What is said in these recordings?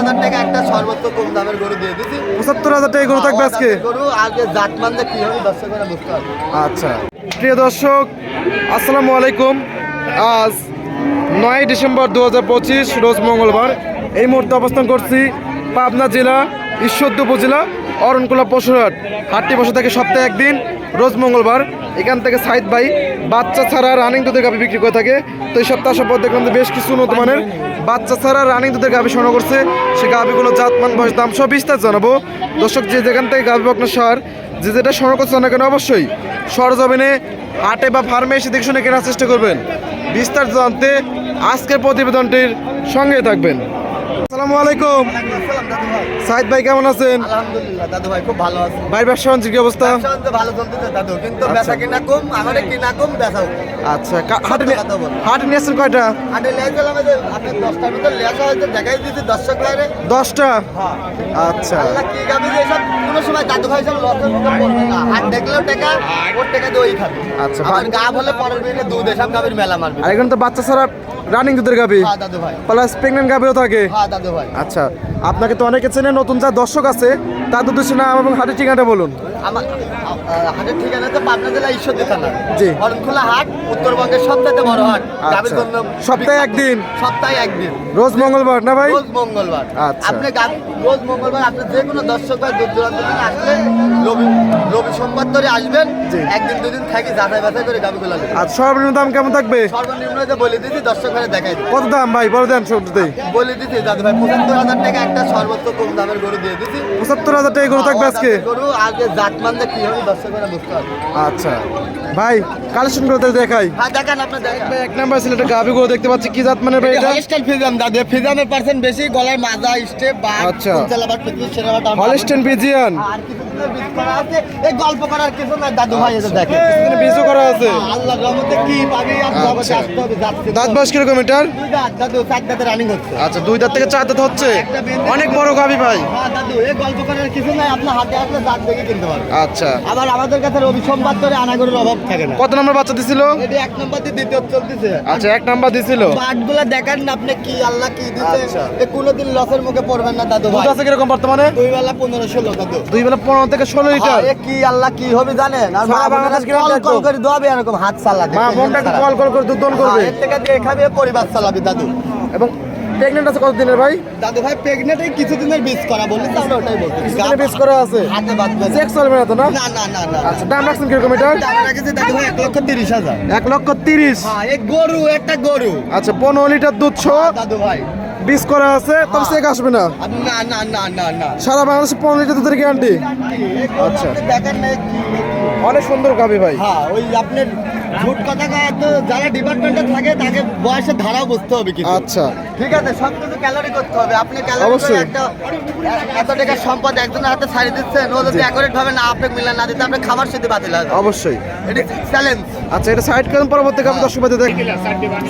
হাজার টাকা একটা সর্বোচ্চ কম দামের গরু দিয়ে দিচ্ছি পঁচাত্তর হাজার টাকা গরু থাকবে আজকে? গরু আগে জাত মানলে কি হবে দর্শকেরা বুঝতে পারবে। আচ্ছা। প্রিয় দর্শক আসসালামু আলাইকুম। আজ নয় ডিসেম্বর দু হাজার পঁচিশ রোজ মঙ্গলবার। এই মুহূর্তে অবস্থান করছি পাবনা জেলা ঈশ্বরদী উপজেলা অরণকুলা পশুরহাট। হাটটি বসে থাকে সপ্তাহে একদিন রোজ মঙ্গলবার। এখান থেকে সাইদ ভাই বাচ্চা ছাড়া রানিং দুধের গাভি বিক্রি করে থাকে। তো এই সপ্তাহ সম্পদ দেখলাম যে বেশ কিছু উন্নত মানের বাচ্চা ছাড়া রানিং দুধের গাভী সংগ্রহ করছে। সে গাভিগুলো জাতমান, বয়স, দাম সব বিস্তার জানাব। দর্শক, যে যেখান থেকে গাভী বকনা সার, যে যেটা সংগ্রহ করছে না কেন অবশ্যই সরজমিনে, হাটে বা ফার্মে এসে দেখে শুনে কেনার চেষ্টা করবেন। বিস্তার জানতে আজকের প্রতিবেদনটির সঙ্গে থাকবেন। আসসালামু আলাইকুম। সাইদ ভাই কেমন আছেন? আলহামদুলিল্লাহ দাদু ভাই খুব ভালো আছে। ভাই ব্যবসা বাণিজ্যের কি অবস্থা? ভালো চলতেছে দাদু। কিন্তু আচ্ছা। বেচা কিনা কম? আমাদের কিনা কম? বেচা আচ্ছা হাটে নিয়ে- কথা হাটে নিয়ে আসছেন কয়টা? আটে লেগে গেলাম এই যে আপনি দশটার ভিতর লেখা হয়েছে দেখাই দিচ্ছি দর্শক বাইরে দশটা? হ্যাঁ। আচ্ছা। কি গাবি যে কোনো সময় দাদু ভাই সব লসের মুখে পড়বে না। হাত দেখলেও টাকা ওর টাকা দিয়ে ওই খাবে। আচ্ছা, গা বলে পরের দিনে দুধ এসব গাবির মেলা মারবে। আর এখন তো বাচ্চা ছাড়া রানিং দুধের ভাই। প্লাস প্রেগনেন্ট গাভিও থাকে? হ্যাঁ আচ্ছা আপনাকে তো অনেকে চেনে নতুন যা দর্শক আছে তার উদ্দেশ্যে নাম এবং হাটের ঠিকানাটা বলুন। হাটের পাবনা জেলা ঈশ্বরদী থানা। জি। অরণখোলা হাট উত্তরবঙ্গের সবথেকে বড় হাট। আচ্ছা। জন্য সপ্তাহে একদিন? সপ্তাহে একদিন। রোজ মঙ্গলবার না ভাই? রোজ মঙ্গলবার। আচ্ছা। আপনি রোজ মঙ্গলবার আপনি যে কোনো দর্শক ভাই দূর দূরান্ত থেকে আসলে রবি রবি সোমবার ধরে আসবেন। একদিন দুদিন থাকি করে আর সর্বনিম্ন দাম কেমন থাকবে? সর্বনিম্ন যে বলে দিচ্ছি দর্শক ভাই দেখাই কত দাম ভাই? বলে দেন শুরুতেই বলে দিচ্ছি দাদু ভাই পঁচাত্তর হাজার টাকা একটা সর্বোচ্চ কম দামের গরু দিয়ে দিচ্ছি পঁচাত্তর হাজার টাকা গরু থাকবে আজকে? গরু আগে জাত মানলে কি হবে আচ্ছা। ভাই কালেকশন করে দেখাই। হ্যাঁ দেখেন এক নাম্বার ছিল একটা গাভি গরু দেখতে পাচ্ছি। কি জাত মানে ভাই এটা হলস্টাইন ফিজাম দাদা ফিজামের পার্সেন্ট বেশি গলায় মাজা স্টেপ বা আচ্ছা। হলস্টেন বিজিয়ান আর কিছু আছে। এই গল্প করার কিছু না দাদু ভাই এটা দেখে। এখানে বীজও করা আছে। আল্লাহর রহমতে কি পাবি আর জগতে আচ্ছা। আসতে হবে যাচ্ছে। দাঁত বয়স কীরকম এটার? দুই দাঁত দাদু চার দাঁতে রানিং হচ্ছে। আচ্ছা দুই দাঁত থেকে চার দাঁত হচ্ছে? অনেক বড় গাভি ভাই। হ্যাঁ দাদু এই গল্প করার কিছু নাই আপনার হাতে আসলে দাঁত দেখে কিনতে পারবেন। আচ্ছা। আবার আমাদের কাছে রবি সোমবার ধরে আনাগরের অভাব থাকে না। কত নম্বর বাচ্চা দিছিল? এটি এক নম্বর দিয়ে দ্বিতীয় চলতেছে। আচ্ছা এক নাম্বার দিছিল? বাটগুলো দেখান না আপনি কি আল্লাহ কি দিতে আচ্ছা। কোনোদিন লসের মুখে পড়বেন না দাদু দুধ আছে কীরকম বর্তমানে? দুই বেলা পনেরো ষোলো দাদু। দুই বেলা পনেরো থেকে ষোলো লিটার। হ্যাঁ, কি আল্লাহ কি হবে জানেন? আর সারা বাংলাদেশ কল কল করে দোয়াবে এরকম হাত চালাবে মা কল কল করে দুধ দন করবে। এর থেকে দিয়ে খাবে পরিবার চালাবি দাদু। এবং প্রেগনেন্ট আছে কত দিনের ভাই? দাদু ভাই প্রেগনেন্ট এই কিছুদিনের বীজ করা বলি ওটাই বলতে কিছুদিনের বীজ করা আছে? হাতে বাঁধবে না। চেক চলবে না তো না? না না না আচ্ছা দাম রাখছেন কীরকম এটার দাম রাখেছি দাদু ভাই এক লক্ষ তিরিশ হাজার। এক লক্ষ তিরিশ। হ্যাঁ এই গরু একটা গরু। আচ্ছা পনেরো লিটার দুধ ছ দাদু ভাই। বীজ করা আছে তবে চেক আসবে না। না না না না না। সারা বাংলাদেশে পনেরো লিটার দুধের গ্যারান্টি আচ্ছা। অনেক সুন্দর গাবি ভাই। হ্যাঁ ওই আপনার ঝুট কথা তো যারা ডিপার্টমেন্টে থাকে তাকে বয়সের ধারাও বুঝতে হবে কিন্তু। আচ্ছা। ঠিক আছে সব কিছু ক্যালোরি করতে হবে। আপনি ক্যালোরি করে একটা এত টাকার সম্পদ একজনের হাতে ছাড়ি দিচ্ছেন ও যদি। অ্যাকুরেট ভাবে না আপনাকে মিলে না দিতে আপনার খাবার সাথে বাতিল হবে অবশ্যই। এটি চ্যালেঞ্জ আচ্ছা এটা সাইড করেন পরবর্তী গাভি দর্শক ভাই দেখ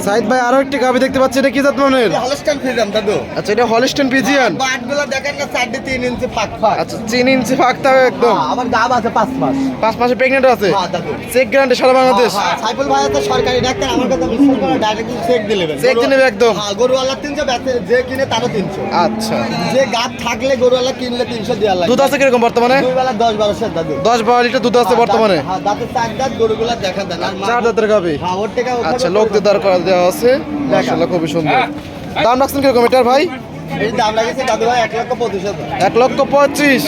সাইদ ভাই আরও একটি গাভি দেখতে পাচ্ছি এটা কি জাত মানের? হলস্টাইন ফিজাম দাদু। আচ্ছা এটা হলিস্টেন পিজিয়ান বাটগুলো দেখেন না সাইডে তিন ইঞ্চি ফাঁক ফাঁক। আচ্ছা তিন ইঞ্চি ফাঁকতে হবে একদম। হ্যাঁ, আমার গাব আছে পাঁচ মাস। পাঁচ মাসে প্রেগনেন্ট আছে। হ্যাঁ দাদু। চেক গ্যারান্টি সারা বাংলাদেশ। হ্যাঁ, সাইফুল ভাই তো সরকারি ডাক্তার আমার কথা বিশ্বাস করে ডাইরেক্ট চেক দিয়ে নেবেন। চেক দিয়ে একদম। হ্যাঁ গরুওয়ালা তিনশো বেচে যে কিনে তারও তিনশো। আচ্ছা। যে গাছ থাকলে গরুওয়ালা কিনলে তিনশো দেওয়ার লাগে দুধ আছে কীরকম বর্তমানে? দুই বেলা দশ বারোশো দাদু দশ বারো লিটার দুধ আছে বর্তমানে? হ্যাঁ দাঁতের চার দাঁত গরুগুলা দেখা দেন। চার দাঁতের হ্যাঁ ওর টাকা আচ্ছা লোকদের দাঁড় করা দেওয়া আছে। মাশাআল্লাহ খুবই সুন্দর। দাম রাখছেন কীরকম এটার ভাই? এই দাম লাগেছে দাদু ভাই এক লক্ষ পঁচিশ হাজার। এক লক্ষ পঁচিশ।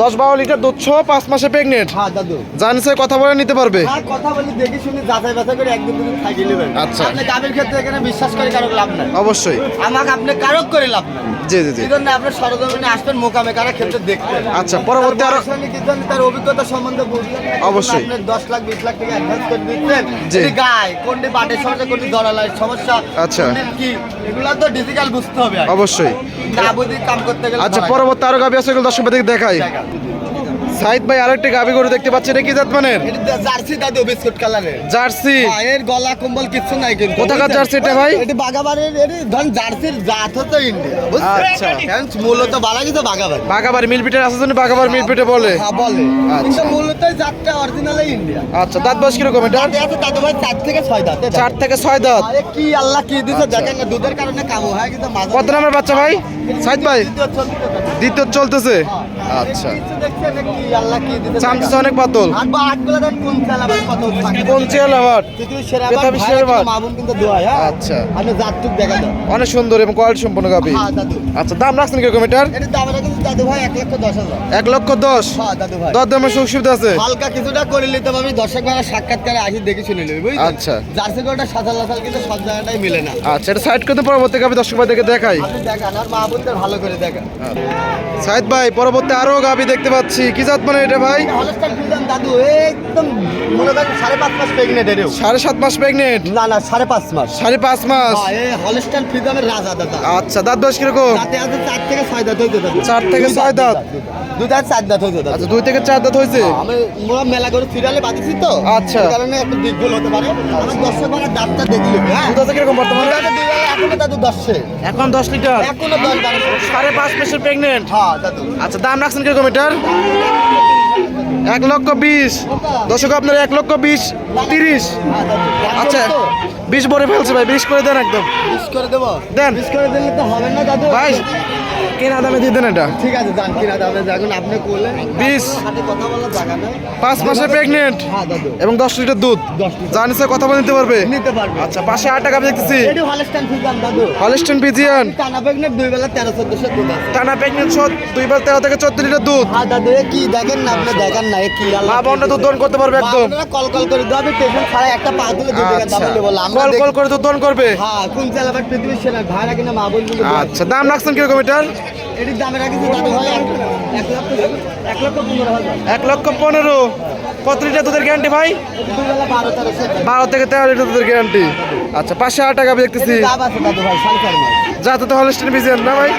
দশ বারো লিটার দুধ সহ পাঁচ মাসে প্রেগনেন্ট হ্যাঁ দাদু। জানছে কথা বলে নিতে পারবে? কথা বলি দেখি শুনে যাচাই বাছাই করে একদিন দুদিন থাকি নেবেন আচ্ছা। আপনি গাভীর ক্ষেত্রে এখানে বিশ্বাস করে কারও লাভ নাই। অবশ্যই। আমাকে আপনি কারক করে লাভ নাই। জি জি জন্য আপনার সরজমিনে আসবেন মোকামে কারা ক্ষেত্রে দেখবেন আচ্ছা পরবর্তী আরও তার অভিজ্ঞতা সম্বন্ধে অবশ্যই। আপনি দশ লাখ বিশ লাখ টাকা অ্যাডভান্স করে দিচ্ছেন জি। এটি গায়ে কোনটি সমস্যা কোনটি সমস্যা আচ্ছা। কি এগুলো তো ডিজিটাল বুঝতে হবে অবশ্যই না বুঝি কাম করতে গেলে আচ্ছা পরবর্তী আরও গাবি আছে এগুলো দর্শক দেখাই। সাইদ ভাই আরেকটা গাবি গরু দেখতে পাচ্ছি এটা কি জাত মানের? জার্সি দাদু বিস্কুট কালারের। জার্সি। হ্যাঁ, এর গলা কম্বল কিচ্ছু নাই কিন্তু। কোথাকার? জার্সি এটা ভাই? এটি বাগাবাড়ির এটি ধরেন জার্সির জাত হতো ইন্ডিয়া বুঝছেন আচ্ছা। মূলত বালা কিন্তু বাগাবাড়ি বাগাবাড়ি মিলপিটের আছে জন্য বাগাবাড়ি মিলপিটে বলে। হ্যাঁ বলে। আচ্ছা। কিন্তু মূলত জাতটা অরিজিনালে ইন্ডিয়া। আচ্ছা দাঁত বয়স কীরকম এটা দাঁতে দাদু ভাই চার থেকে ছয় দাঁতে চার থেকে ছয় দাঁত। আরে কি আল্লাহ কি দিছে দেখেন না দুধের কারণে কাবু হয় কিন্তু কত নামের বাচ্চা ভাই? সাইদ ভাই? দ্বিতীয় চলতেছে। আচ্ছা। কিছু দেখছেন না কি আল্লাহ কি দিছে চামচা অনেক পাতল হ্যাঁ? আচ্ছা। অনেক সুন্দর এবং কোয়ালিটি সম্পন্ন গাবি। হ্যাঁ আচ্ছা দাম রাখছেন কীরকম এটার? দাম দাদু ভাই এক লক্ষ দশ হাজার। এক লক্ষ দশ? হ্যাঁ দাদু ভাই। দর দামের সুখ সুবিধা আছে? হালকা কিছুটা করে নিতে পারবি দর্শক ভাড়া সাক্ষাৎকারে আসি দেখে শুনে নেবে বুঝলি? আচ্ছা। জার্সি গরুটা সাজাল লাসাল কিন্তু সব জায়গাটাই মিলে না। আচ্ছা এটা সাইড করতে পরবর্তী গাবি দর্শক ভাই দেখে দেখাই দেখান আর মা বোনদের ভালো করে দেখান। সাইদ ভাই পরবর্তী আরও গাবি দেখতে পাচ্ছি। কি জাত মানে এটা ভাই? হলস্টাইন ফিল্ডাম দাদু একদম মনে করেন সাড়ে পাঁচ মাস প্রেগনেন্ট এরেও। সাড়ে সাত মাস প্রেগনেন্ট না না সাড়ে পাঁচ মাস। সাড়ে পাঁচ মাস? হ্যাঁ, হলস্টাইন রাজা দাদা। আচ্ছা দাঁত বয়স কীরকম? আছে চার থেকে ছয় দাঁত হইতে চার থেকে দুই ছয় দাঁত? দুই দাঁত চার দাঁত হয়েছে আচ্ছা দুই থেকে চার দাঁত হয়েছে? আমি মোরা মেলা করে সিরিয়ালে বাঁধিছি তো। আচ্ছা। কারণে একটু দিকগুলো হতে পারে। আমার দর্শক ভাড়া দাঁতটা দেখলি হ্যাঁ। দুধ আছে কীরকম বর্তমানে? এখনও দাদু দশে এখন দশ লিটার? এখনও দশ সাড়ে পাঁচ মাসের প্রেগনেন্ট হ্যাঁ দাদু আচ্ছা দাম রাখছেন কীরকম এটার? এক লক্ষ বিশ। দর্শক আপনার এক লক্ষ বিশ তিরিশ। আচ্ছা বিশ ভরে ফেলছে ভাই বিশ করে দেন একদম। বিশ করে দেবো? দেন। বিশ করে দিলে তো হবে না দাদু। ভাই কেনা দামে দিয়ে দেন এটা। ঠিক আছে যান কিনা দামে যখন আপনি করলেন। বিশ। কথা বলার জায়গা নেই। পাঁচ মাসের প্রেগনেন্ট হ্যাঁ দাদু। এবং দশ লিটার দুধ। জানিস কথা বলে নিতে পারবে? নিতে পারবে। আচ্ছা পাশে আট টাকা দেখতেছি। ফিজাম দাদু। হলিস্টন পিজিয়ান টানা প্রেগনেন্ট দুই বেলা তেরো চোদ্দশো দুধ টানা প্রেগনেন্ট সহ দুইবার তেরো থেকে চোদ্দ লিটার দুধ। হ্যাঁ দাদু কি দেখেন না আপনি? দেখেন না কি আল্লাহ মা বোনটা দুধ করতে পারবে একদম। কল কল করে পেশেন্ট ছাড়া একটা পা তুলে দুধ আচ্ছা। বললাম আমরা কল কল করে দুধ করবে? হ্যাঁ কোন চালাবার পৃথিবীর সেরা ভাড়া কিনা মা বোন আচ্ছা দাম রাখছেন কীরকম এটার? এটির দামে রাখিছি দাদু ভাই এক লক্ষ এক লক্ষ পনেরো হাজার। এক লক্ষ পনেরো। কত লিটার দুধের গ্যারান্টি ভাই? বারো থেকে তেরো লিটার দুধের গ্যারান্টি আচ্ছা পাঁচশো আট টাকা দেখতেছি। দাম আছে দাদু ভাই সাড়ে চার মাস। যাতে তো হলিস্টন পিজিয়ান না ভাই?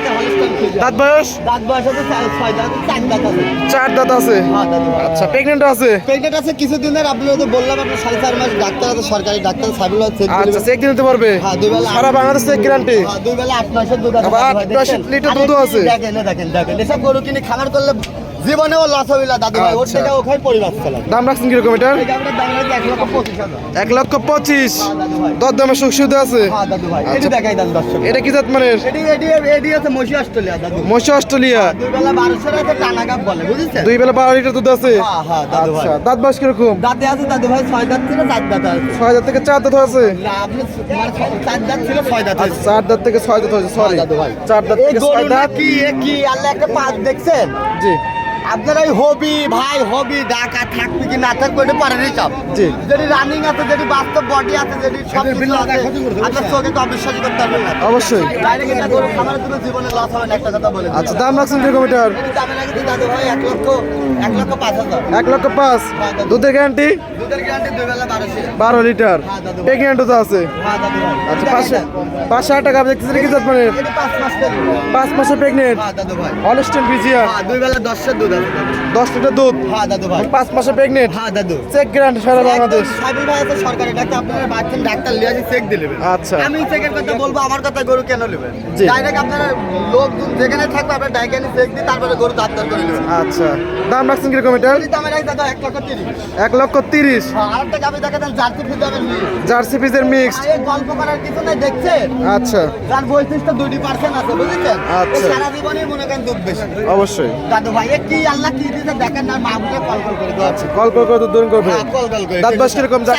দাঁত বয়স? দাঁত বয়স আছে ছয় দাঁত চার দাঁত আছে। চার দাঁত আছে? হ্যাঁ আচ্ছা প্রেগনেন্ট আছে? প্রেগনেন্ট আছে কিছুদিনের আপনি তো বললাম আপনি সাড়ে চার মাস ডাক্তার আছে সরকারি ডাক্তার সাবিল চেক আচ্ছা চেক দিতে পারবে? হ্যাঁ, দুই বেলা- সারা বাংলাদেশ চেক গ্যারান্টি দুই বেলা আট মাসের দুধ আছে আবার আট মাসের লিটার দুধ আছে। দেখেন দেখেন দেখেন এসব গরু কিনে খামার করলে জীবনেও লস হবে না দাদু ভাই। ওর আচ্ছা। থেকে ওখানে পরিবার চালাবে দাম রাখছেন কীরকম এটার? দাম এক লক্ষ পঁচিশ হ্যাঁ, দর দামের সুখ সুবিধা আছে? হ্যাঁ এটি আচ্ছা। দেখাই দেন দর্শক। এটা কি জাত আছে মসি অস্ট্রেলিয়া দাদু। মশা অস্ট্রেলিয়া দুই বেলা বারোশো আছে টানা গাপ বলে বুঝেছেন? দুই বেলা বারো লিটার দুধ আছে? হ্যাঁ আচ্ছা দাঁত বয়স কীরকম? দাঁতে আছে দাদু ভাই ছয় দাঁত ছিল চার দাঁত আছে। ছয় হাজার থেকে চার দাঁত আছে? আপনি মানে চার দাঁত ছিল ছয় দাঁত চার দাঁত থেকে ছয় দাঁত হয়েছে সরি দাদু ভাই। চার দাঁত থেকে ছয় দাঁত। কি? কি? আল্লাহ একটা পাত দেখছেন? জি। আপনার এই হবি ভাই হবি ডাকা থাকবে কি না থাকবে এটা পরের হিসাব জি। যদি রানিং আছে যদি বাস্তব বডি আছে যদি সব কিছু আছে আপনার চোখে তো অবিশ্বাস করতে পারবেন না। অবশ্যই। ডাইরেক্ট এটা গরু খামারে তুমি জীবনে লস হবে না একটা কথা বলে আচ্ছা দাম রাখছেন কীরকম এটার দামে দাদু ভাই? এক লক্ষ এক লক্ষ পাঁচ হাজার। এক লক্ষ পাঁচ। দুধের গ্যারান্টি দুধের গ্যারান্টি দুই বেলা বারো লিটার। হ্যাঁ। তো আছে। হ্যাঁ আচ্ছা পাঁচশো পাঁচশো আট টাকা দেখতেছেন কি পাঁচ মাস পাঁচ প্রেগনেন্ট হ্যাঁ হলিস্টন পিজিয়ান হ্যাঁ দুই বেলা দশের দুধ। দশ লিটার দুধ? হ্যাঁ দাদু ভাই। পাঁচ মাসের প্রেগনেন্ট হ্যাঁ দাদু। চেক গ্যারান্টি সারা বাংলাদেশ। সাইবুল ভাই আছে সরকারি ডাক্তার। আপনারা বাচ্চান ডাক্তার লিয়ে চেক আচ্ছা। আমি চেকের কথা বলব আমার কথা গরু কেন নেবেন? ডাইরেক্ট আপনারা লোক যেখানে থাকবে আপনার ডাইরেক্ট চেক তারপরে গরু করে নেবেন। আচ্ছা। দাম রাখছেন কীরকম দামে রাখি দাদা এক লক্ষ তিরিশ। এক লক্ষ তিরিশ। হ্যাঁ আরেকটা গাবি দেখা দেন জার্সি ফিট দামের জার্সি মিক্সড এই গল্প করার কিছু নাই দেখছেন? আচ্ছা। যার বৈশিষ্ট্য দুটি পার্সেন্ট আছে বুঝেছেন? আচ্ছা। সারা জীবনই মনে করেন দুধ বেশি। অবশ্যই। দাদু ভাই কি আল্লাহ কি দিতে দেখেন না মা কল কল করে দেওয়া আচ্ছা কল করে করে করবে হ্যাঁ, কল কল করে। দাঁত কীরকম? দাঁত,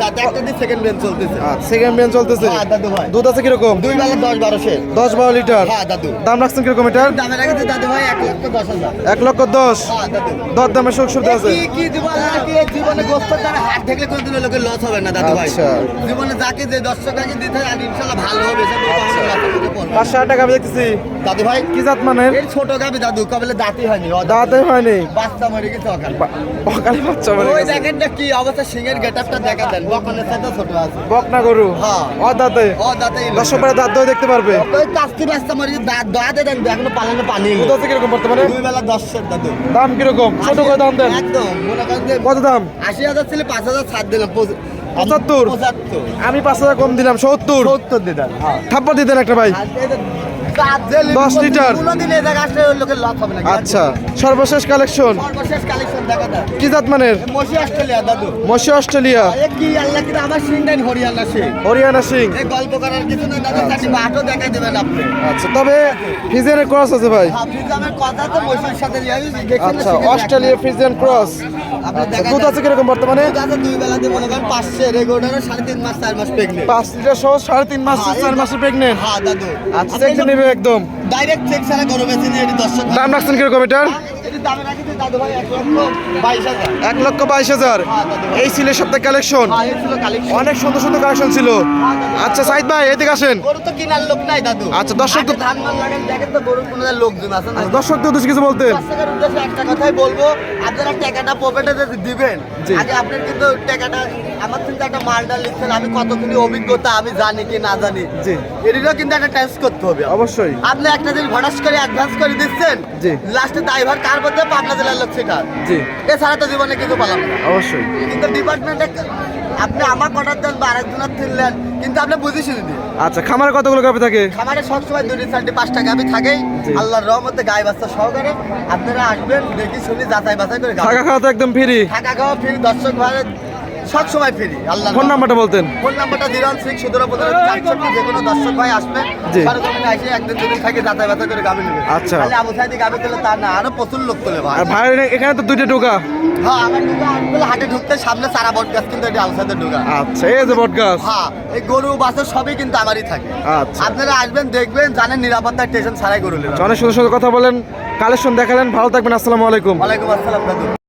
দাঁত একটা সেকেন্ড চলতেছে। আচ্ছা সেকেন্ড বিয়ান চলতেছে? হ্যাঁ দাদু ভাই। দুধ আছে কীরকম? দুই বেলা দশ বারোশো দশ বারো লিটার? হ্যাঁ দাদু। দাম রাখছেন কীরকম এটার? দামে রাখেছে দাদু ভাই এক লক্ষ দশ হাজার। এক লক্ষ দশ? হ্যাঁ দাদু। দর দামের সুখ সুবিধা আছে? কি কি জীবন আর কি জীবনে গোস্ত তারা হাত থেকে কোনদিনও লোকের লস হবে না দাদু ভাই। আচ্ছা। জীবনে যাকে যে দর্শক আগে দিতে আর ইনশাল্লাহ ভালো হবে সে বলতে আমার লসের না। পাঁচশো টাকা আমি দেখতেছি। দাদু ভাই কি জাত মানের? এই ছোট গাবি দাদু কবেলে দাঁতই হয়নি। দাঁতে হয়নি। বাচ্চা মরে গেছে বা- অকালে বাচ্চা মরে ওই। দেখেন না কি অবস্থা সিংহের গেটআপটা দেখা দেন। বকনের সাথে ছোট আছে। বকনা গরু? হ্যাঁ। ও দাঁতে ও দাঁতে দর্শক ভাই দাঁত দিয়ে দেখতে পারবে। ওই কাস্তি বাচ্চা মরে দাঁত দাঁতে দেন এখনও পালানো পানি দুধ আছে কীরকম বর্তমানে? দুই বেলা দশের দাদু দাম কীরকম? ছোট করে দাম দেন। একদম মনে করেন কত দাম? আশি হাজার ছিল পাঁচ হাজার ছাড় দিলাম পঁচ- পঁচাত্তর? আমি পাঁচ হাজার কম দিলাম সত্তর? সত্তর দিলেন হ্যাঁ। থাপ্পর দিতেন একটা ভাই। দশ লিটার। আচ্ছা সর্বশেষ কালেকশন। কি জাত মানের? মসি অস্ট্রেলিয়া হরিয়ানা সিং। আপনি। আচ্ছা তবে ফিজিয়ানের ক্রস আছে ভাই। না আচ্ছা অস্ট্রেলিয়া ফিজিয়ান ক্রস আচ্ছা দুধ আছে কীরকম বর্তমানে? মনে পাঁচ লিটার সহ সাড়ে তিন মাস হ্যাঁ, চার এই- মাসে প্রেগনেন্ট হ্যাঁ দাদু। আচ্ছা চেক নেবে একদম। ডাইরেক্ট চেক ছাড়া গরু বেছে নিয়ে এটি দর্শক দাম রাখছেন কীরকম এটার? এক লক্ষ বাইশ হাজার। হাজার। এই ছিল সপ্তাহে কালেকশন হ্যাঁ অনেক সুন্দর সুন্দর কালেকশন ছিল। আচ্ছা সাইদ ভাই এদিকে আসেন। গরু লোক নাই দাদু। আচ্ছা, দর্শক দেখেন তো আচ্ছা, কিছু বলতেন। একটা কথাই বলব আপনারা টাকাটা পকেটে যদি দিবেন। আগে আপনার কিন্তু টাকাটা আমার কিন্তু একটা মালটা লিখছেন আমি কতখানি অভিজ্ঞতা আমি জানি কি না জানি। এটিরও কিন্তু একটা টেস্ট করতে হবে। অবশ্যই। আপনি একটা দিন ভরাস করে অ্যাডভান্স করে দিচ্ছেন জি। লাস্টে ড্রাইভার কার মধ্যে? পাবনা জেলার লোক সেটা। জি। এছাড়া তো জীবনে কিছু পেলাম অবশ্যই। কিন্তু ডিপার্টমেন্টে আপনি আমার অর্ডার দেন বা আরেকজনের কিনলেন কিন্তু আপনি বুঝে শুনে আচ্ছা খামারে কতগুলো গাভি থাকে? খামারে সবসময় দুটি চারটি পাঁচটা গাবি থাকেই। জি। আল্লাহর রহমতে গায়ে বাচ্চা সহকারে আপনারা আসবেন দেখি শুনি যাচাই বাছাই করে থাকা খাওয়া তো একদম ফ্রি থাকা খাওয়া ফ্রি দর্শক ভাড়ে সব সময় ফ্রি আল্লাহ ফোন নাম্বারটা বলতেন। ফোন নাম্বারটা জিরো সিক্স সতেরো পনেরো চারষট্টি যে কোনো দর্শক ভাই আসবে। আসে একদিন দুদিন থাকে যাচাই বাছাই করে গাবি নেবে। আচ্ছা। খালি আবু সাইদি গাবি তুলে তা না আরও প্রচুর লোক তোলে ভাই। ভাইয়ের এখানে তো দুইটা ঢোকা। হ্যাঁ আমার ঢুকা হাটে ঢুকতে সামনে সারা বট গাছ কিন্তু এটি আবু সাইদের ঢুকা। আচ্ছা এই যে বট গাছ। হ্যাঁ এই গরু বাছর সবই কিন্তু আমারই থাকে। আচ্ছা। আপনারা আসবেন দেখবেন জানেন নিরাপত্তার স্টেশন ছাড়াই গরু নেবেন অনেক সুন্দর সুন্দর কথা বলেন। কালেকশন দেখালেন ভালো থাকবেন আসসালামু আলাইকুম। ওয়ালাইকুম আসসালাম